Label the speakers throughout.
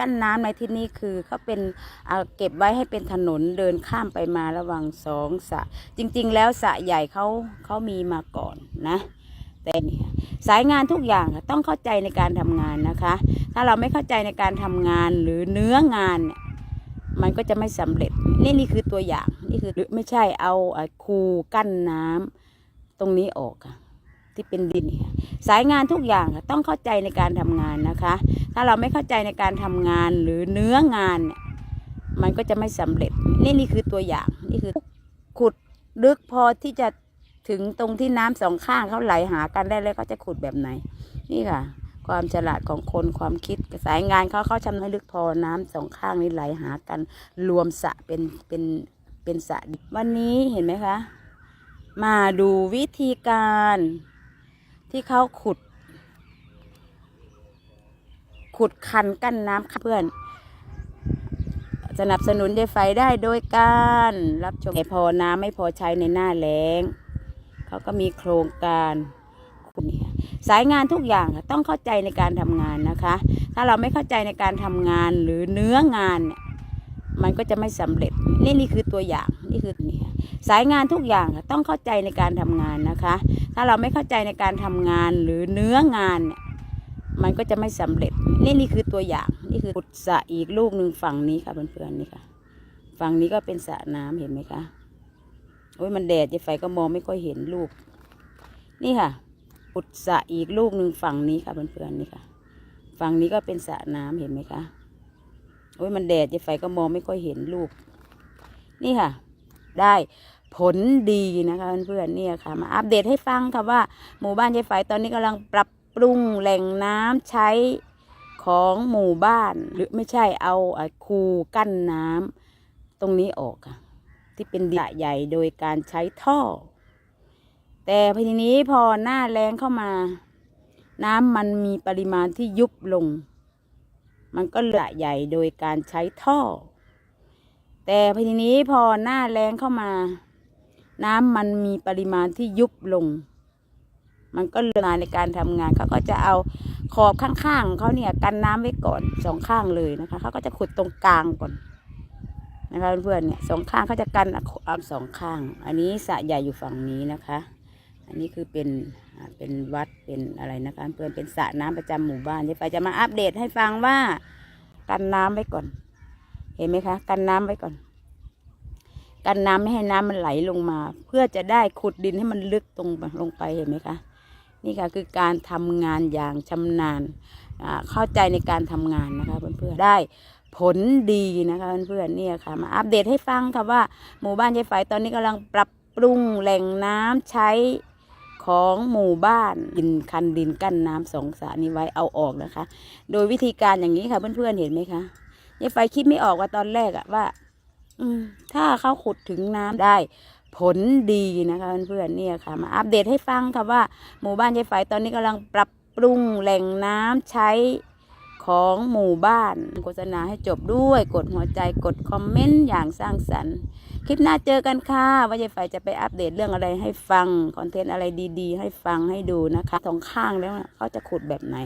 Speaker 1: กั้นน้ำในที่นี้คือเขาเป็นเก็บไว้ให้เป็นถนนเดินข้ามไปมาระหว่างสองสะ จริง ๆ แล้วสะใหญ่เขาเขามีมาก่อนนะแต่สายงานทุกอย่างต้องเข้าใจในการทำงานนะคะ ถ้าเราไม่เข้าใจในการทำงานหรือเนื้องานเนี่ยมันก็จะไม่สำเร็จ นี่นี่คือตัวอย่างนี่คือหรือไม่ใช่เอาคูกั้นน้ำตรงนี้ออกค่ะ ที่เป็นดินสายงานทุกอย่างต้องเข้าใจในการทำงานนะคะ ถ้าเราไม่เข้าใจในการทำงานหรือเนื้องานเนี่ยมันก็จะไม่สำเร็จ นี่นี่คือตัวอย่างนี่คือขุดลึกพอที่จะถึงตรงที่น้ำสองข้างเขาไหลหากันได้แล้วเขาจะขุดแบบไหน นี่ค่ะ ความฉลาดของคนความคิดสายงานเขาเขาชำนาญลึกพอน้ำสองข้างนี้ไหลหากัน รวมสระเป็นเป็นเป็นสระวันนี้เห็นไหมคะ มาดูวิธีการ ที่เขาขุด ขุดคันกั้นน้ำเพื่อน สนับสนุนยายไฟได้โดยการรับชมแต่พอน้ำไม่พอใช้ในหน้าแล้ง เขาก็มีโครงการขุดเนี่ยสายงานทุกอย่างต้องเข้าใจในการทำงานนะคะ ถ้าเราไม่เข้าใจในการทำงานหรือเนื้องานเนี่ย มันก็จะไม่สำเร็จ นี่นี่คือตัวอย่างนี่คือเนี่ยสายงานทุกอย่างต้องเข้าใจในการทำงานนะคะ ถ้าเราไม่เข้าใจในการทำงานหรือเนื้องานเนี่ยมันก็จะไม่สำเร็จ นี่นี่คือตัวอย่างนี่คือขุดสระอีกลูกหนึ่งฝั่งนี้ค่ะเพื่อนๆนี่ค่ะ ฝั่งนี้ก็เป็นสระน้ำเห็นไหมคะโอ้ยมันแดดยายไฟก็มองไม่ค่อยเห็นลูก นี่ค่ะขุดสระอีกลูกหนึ่งฝั่งนี้ค่ะเพื่อนๆนี่ค่ะ ฝั่งนี้ก็เป็นสระน้ำเห็นไหมคะ อ้ยมันแดดยายไฟก็มองไม่ค่อยเห็นลูก นี่ค่ะ ได้ผลดีนะคะเพื่อนๆเนี่ยค่ะมาอัปเดตให้ฟังค่ะว่า หมู่บ้านยายไฟตอนนี้กำลังปรับปรุงแหล่งน้ำใช้ของหมู่บ้าน หรือไม่ใช่เอาคูกั้นน้ำตรงนี้ออกค่ะ ที่เป็นดินใหญ่โดยการใช้ท่อ แต่ทีนี้พอหน้าแรงเข้ามา น้ำมันมีปริมาณที่ยุบลง มันก็เหลือใหญ่โดยการใช้ท่อ แต่ทีนี้พอหน้าแรงเข้ามา น้ำมันมีปริมาณที่ยุบลง มันก็เหลือในการทำงานเขาก็จะเอาขอบข้างๆเขาเนี่ยกันน้ำไว้ก่อนสองข้างเลยนะคะเขาก็จะขุดตรงกลางก่อนนะคะเพื่อนๆเนี่ยสองข้างเขาจะกันเอาสองข้าง อันนี้สะใหญ่อยู่ฝั่งนี้นะคะ อันนี้คือเป็นเป็นวัดเป็นอะไรนะคะเพื่อนเป็นสระน้ำประจำหมู่บ้านที่ไฟจะมาอัปเดตให้ฟังว่ากันน้ำไว้ก่อน เห็นไหมคะ กันน้ำไว้ก่อน กันน้ำไม่ให้น้ำมันไหลลงมา เพื่อจะได้ขุดดินให้มันลึกตรงลงไปเห็นไหมคะนี่ค่ะคือการทำงานอย่างชำนาญเข้าใจในการทำงานนะคะเพื่อนๆได้ผลดีนะคะเพื่อนๆเนี่ยค่ะมาอัปเดตให้ฟังค่ะว่าหมู่บ้านยายไฟตอนนี้กำลังปรับปรุงแหล่งน้ำใช้ ของหมู่บ้านดินคันดินกั้นน้ำสองสระนี้ไว้เอาออกนะคะ โดยวิธีการอย่างนี้ค่ะเพื่อนๆเห็นไหมคะยายไฟคิดไม่ออกว่าตอนแรกอะว่า อืม ถ้าเขาขุดถึงน้ำได้ ผลดีนะคะเพื่อนๆเนี่ยค่ะมาอัปเดตให้ฟังค่ะว่า หมู่บ้านยายไฟตอนนี้กำลังปรับปรุงแหล่งน้ำใช้ของหมู่บ้านโฆษณาให้จบด้วย กดหัวใจกดคอมเมนต์อย่างสร้างสรรค์ คลิปหน้าเจอกันค่ะ ว่ายายไฟจะไปอัปเดตเรื่องอะไรให้ฟัง คอนเทนต์อะไรดีๆ ให้ฟังให้ดูนะคะสองข้างแล้วเขาจะขุดแบบไหน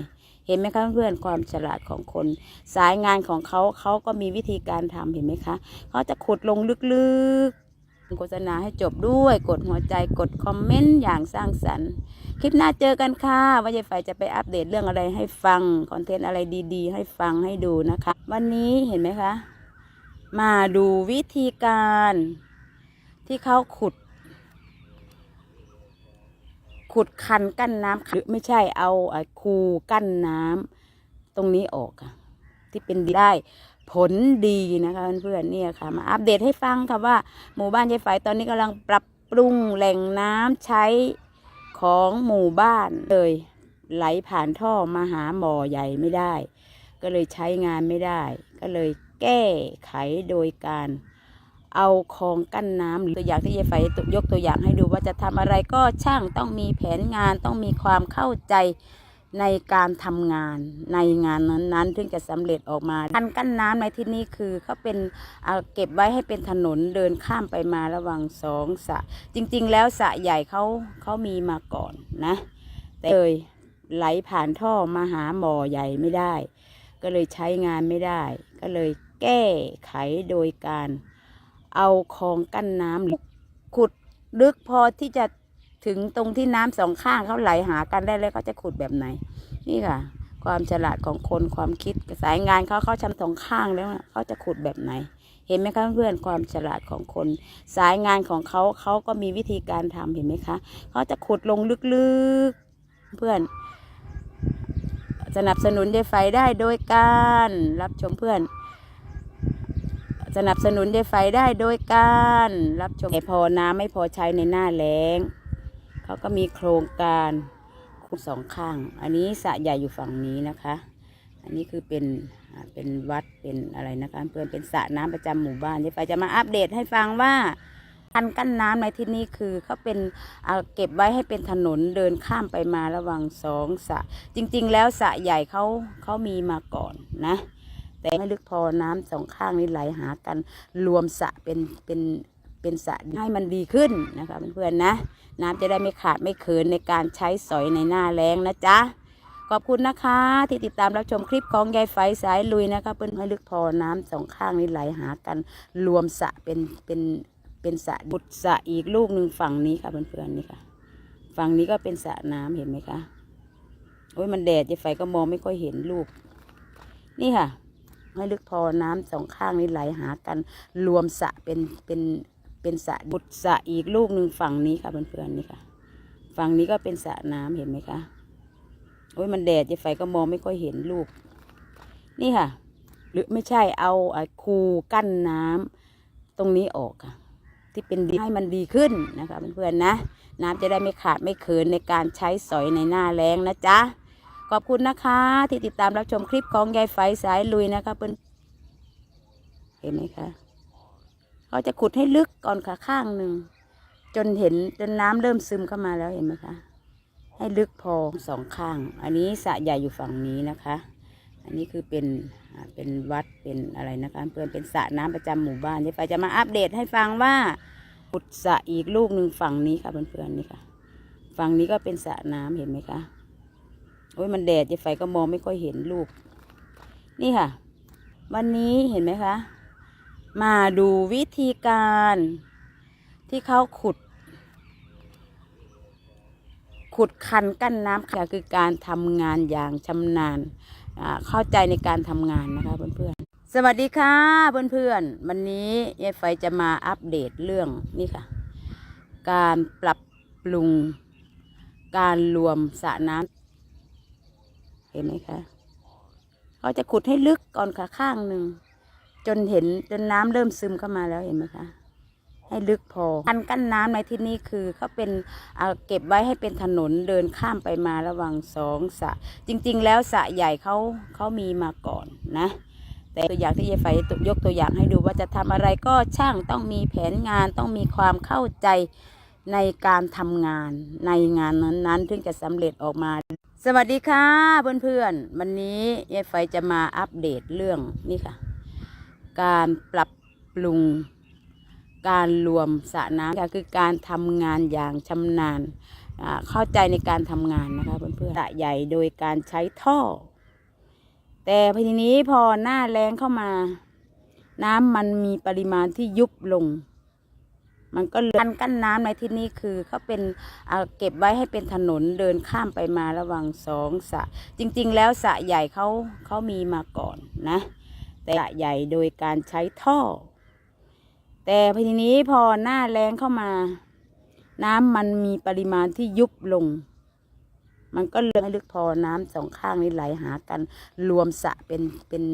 Speaker 1: เห็นไหมคะเพื่อนความฉลาดของคน สายงานของเขาเขาก็มีวิธีการทำเห็นไหมคะเขาจะขุดลงลึกๆโฆษณาให้จบด้วย กดหัวใจกดคอมเมนต์อย่างสร้างสรรค์คลิปหน้าเจอกันค่ะ ว่ายายไฟจะไปอัปเดตเรื่องอะไรให้ฟัง คอนเทนต์อะไรดีๆ ให้ฟังให้ดูนะคะ วันนี้เห็นไหมคะ มาดูวิธีการที่เขาขุด ขุดคันกั้นน้ำหรือไม่ใช่เอาคูกั้นน้ำตรงนี้ออกค่ะ ที่เป็นดินได้ผลดีนะคะเพื่อนๆเนี่ยค่ะ มาอัปเดตให้ฟังค่ะว่าหมู่บ้านยายไฟตอนนี้กำลังปรับปรุงแหล่งน้ำใช้ของหมู่บ้านเลย ไหลผ่านท่อมาหาบ่อใหญ่ไม่ได้ ก็เลยใช้งานไม่ได้ ก็เลย แก้ไขโดยการเอาคลองกั้นน้ำหรือตัวอย่างที่ยายไฟยกตัวอย่างให้ดูว่าจะทำอะไรก็ช่างต้องมีแผนงานต้องมีความเข้าใจในการทำงานในงานนั้นๆถึงจะสำเร็จออกมาคันกั้นน้ำในที่นี้คือเขาเป็นเอาเก็บไว้ให้เป็นถนนเดินข้ามไปมาระหว่างสองสะ จริงๆ แล้วสะใหญ่เขาเขามีมาก่อนนะ แต่เลยไหลผ่านท่อมาหาบ่อใหญ่ไม่ได้ ก็เลยใช้งานไม่ได้ก็เลย แก้ไขโดยการเอาคลองกั้นน้ำขุดลึกพอที่จะถึงตรงที่น้ำสองข้างเขาไหลหากันได้แล้วเขาจะขุดแบบไหน นี่ค่ะ ความฉลาดของคนความคิดสายงานเขาเขาชำสองข้างแล้วเขาจะขุดแบบไหน เห็นไหมคะเพื่อนความฉลาดของคน สายงานของเขาเขาก็มีวิธีการทำเห็นไหมคะเขาจะขุดลงลึกๆ เพื่อน สนับสนุนยายไฟได้โดยการรับชมเพื่อน สนับสนุนยายไฟได้โดยการรับชมไม่พอน้ำไม่พอใช้ในหน้าแล้งเขาก็มีโครงการคูสองข้าง อันนี้สระใหญ่อยู่ฝั่งนี้นะคะ อันนี้คือเป็นเป็นวัดเป็นอะไรนะคะเพื่อนเป็นสระน้ำประจำหมู่บ้านยายไฟจะมาอัปเดตให้ฟังว่าคันกั้นน้ำในที่นี้คือเขาเป็นเอาเก็บไว้ให้เป็นถนนเดินข้ามไปมาระหว่างสองสระจริง ๆ แล้วสระใหญ่เขาเขามีมาก่อนนะ แต่ไม่ลึกพอน้ำสองข้างนี้ไหลหากันรวมสระเป็นเป็นเป็นสระให้มันดีขึ้นนะคะเพื่อนๆนะ น้ำจะได้ไม่ขาดไม่เขินในการใช้สอยในหน้าแรงนะจ๊ะขอบคุณนะคะ ที่ติดตามรับชมคลิปของยายไฟสายลุยนะคะเพื่อนให้ลึกพอน้ำสองข้างนี้ไหลหากันรวมสระเป็นเป็นเป็นสระบุดสระอีกลูกหนึ่งฝั่งนี้ค่ะเพื่อนๆนี่ค่ะ ฝั่งนี้ก็เป็นสระน้ำเห็นไหมคะโอ้ยมันแดดยายไฟก็มองไม่ค่อยเห็นลูก นี่ค่ะ ให้ลึกพอน้ำสองข้างนี้ไหลหากันรวมสระเป็นเป็นเป็นสระบุดสระอีกลูกหนึ่งฝั่งนี้ค่ะเพื่อนๆนี่ค่ะ ฝั่งนี้ก็เป็นสระน้ำเห็นไหมคะโอ้ยมันแดดยายไฟก็มองไม่ค่อยเห็นลูก นี่ค่ะ หรือไม่ใช่เอาไอ้คูกั้นน้ำตรงนี้ออกค่ะ ที่เป็นดินให้มันดีขึ้นนะคะเพื่อนๆนะ น้ำจะได้ไม่ขาดไม่เขินในการใช้สอยในหน้าแรงนะจ๊ะ ขอบคุณนะคะ ที่ติดตามรับชมคลิปของยายไฟสายลุยนะคะเพื่อนเห็นไหมคะเขาจะขุดให้ลึกก่อนค่ะข้างหนึ่งจนเห็นจนน้ำเริ่มซึมเข้ามาแล้วเห็นไหมคะ ให้ลึกพอสองข้าง อันนี้สระใหญ่อยู่ฝั่งนี้นะคะ อันนี้คือเป็นเป็นวัดเป็นอะไรนะคะเพื่อนเป็นสระน้ำประจำหมู่บ้านยายไฟจะมาอัปเดตให้ฟังว่าขุดสระอีกลูกหนึ่งฝั่งนี้ค่ะเพื่อนๆนี่ค่ะ ฝั่งนี้ก็เป็นสระน้ำเห็นไหมคะ โอ้ยมันแดดยายไฟก็มองไม่ค่อยเห็นลูก นี่ค่ะ วันนี้เห็นไหมคะ มาดูวิธีการที่เขาขุด ขุดคันกั้นน้ำค่ะคือการทำงานอย่างชำนาญเข้าใจในการทำงานนะคะเพื่อนๆ สวัสดีค่ะเพื่อนๆ วันนี้ยายไฟจะมาอัปเดตเรื่องนี่ค่ะ การปรับปรุงการรวมสระน้ำ ห็นไหมคะเขาจะขุดให้ลึกก่อนค่ะข้างหนึ่งจนเห็นจนน้ำเริ่มซึมเข้ามาแล้วเห็นไหมคะ ให้ลึกพอคันกั้นน้ำในที่นี้คือเขาเป็นเอาเก็บไว้ให้เป็นถนนเดินข้ามไปมาระหว่างสองสะ จริง ๆ แล้วสะใหญ่เขาเขามีมาก่อนนะแต่ตัวอย่างที่ยายไฟยกตัวอย่างให้ดูว่าจะทำอะไรก็ช่างต้องมีแผนงานต้องมีความเข้าใจในการทำงานในงานนั้นๆถึงจะสำเร็จออกมา สวัสดีค่ะเพื่อนๆ วันนี้ยายไฟจะมาอัปเดตเรื่องนี่ค่ะ การปรับปรุงการรวมสระน้ำค่ะคือการทำงานอย่างชำนาญเข้าใจในการทำงานนะคะเพื่อนๆสระใหญ่โดยการใช้ท่อ แต่ทีนี้พอหน้าแรงเข้ามา น้ำมันมีปริมาณที่ยุบลง มันก็เลยการกั้นน้ำในที่นี้คือเขาเป็นเก็บไว้ให้เป็นถนนเดินข้ามไปมาระหว่างสองสะ จริง ๆ แล้วสะใหญ่เขาเขามีมาก่อนนะ แต่สะใหญ่โดยการใช้ท่อ แต่ทีนี้พอหน้าแรงเข้ามา น้ำมันมีปริมาณที่ยุบลง มันก็เลยให้ลึกพอน้ำสองข้างนี้ไหลหากันรวมสะเป็นเป็น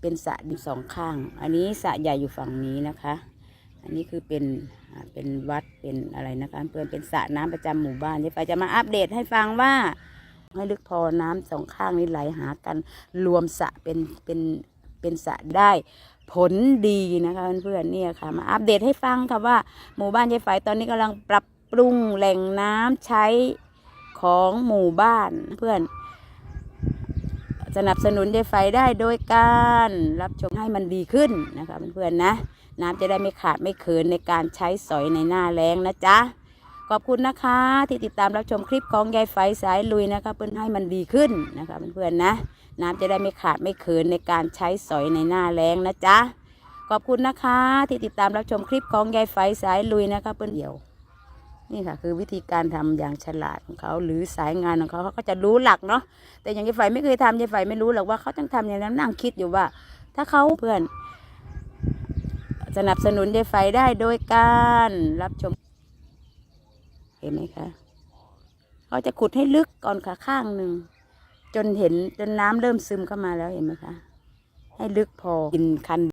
Speaker 1: เป็นสระสองข้าง อันนี้สระใหญ่อยู่ฝั่งนี้นะคะ อันนี้คือเป็นเป็นวัดเป็นอะไรนะคะเพื่อนเป็นสระน้ำประจำหมู่บ้านยายไฟจะมาอัปเดตให้ฟังว่า ให้ลึกพอน้ำสองข้างนี้ไหลหากันรวมสระเป็นเป็นเป็นสระได้ผลดีนะคะเพื่อนๆเนี่ยค่ะมาอัปเดตให้ฟังค่ะว่าหมู่บ้านยายไฟตอนนี้กำลังปรับปรุงแหล่งน้ำใช้ของหมู่บ้านเพื่อน สนับสนุนยายไฟได้โดยการรับชมให้มันดีขึ้นนะคะเพื่อนๆนะ น้ำจะได้ไม่ขาดไม่เขินในการใช้สอยในหน้าแรงนะจ๊ะ ขอบคุณนะคะ ที่ติดตามรับชมคลิปของยายไฟสายลุยนะคะเพื่อนให้มันดีขึ้นนะคะเพื่อนๆนะ น้ำจะได้ไม่ขาดไม่เขินในการใช้สอยในหน้าแรงนะจ๊ะ ขอบคุณนะคะ ที่ติดตามรับชมคลิปของยายไฟสายลุยนะคะเพื่อนเดี่ยวนี่ค่ะคือวิธีการทำอย่างฉลาดของเขาหรือสายงานของเขาเขาก็จะรู้หลักเนาะแต่อย่างยายไฟไม่เคยทำยายไฟไม่รู้หรอกว่าเขาต้องทำอย่างนั้นนั่งคิดอยู่ว่า ถ้าเขาเพื่อน สนับสนุนยายไฟได้โดยการรับชม เห็นไหมคะเขาจะขุดให้ลึกก่อนค่ะข้างหนึ่ง จนเห็นจนน้ำเริ่มซึมเข้ามาแล้วเห็นไหมคะ ให้ลึกพอกินคัน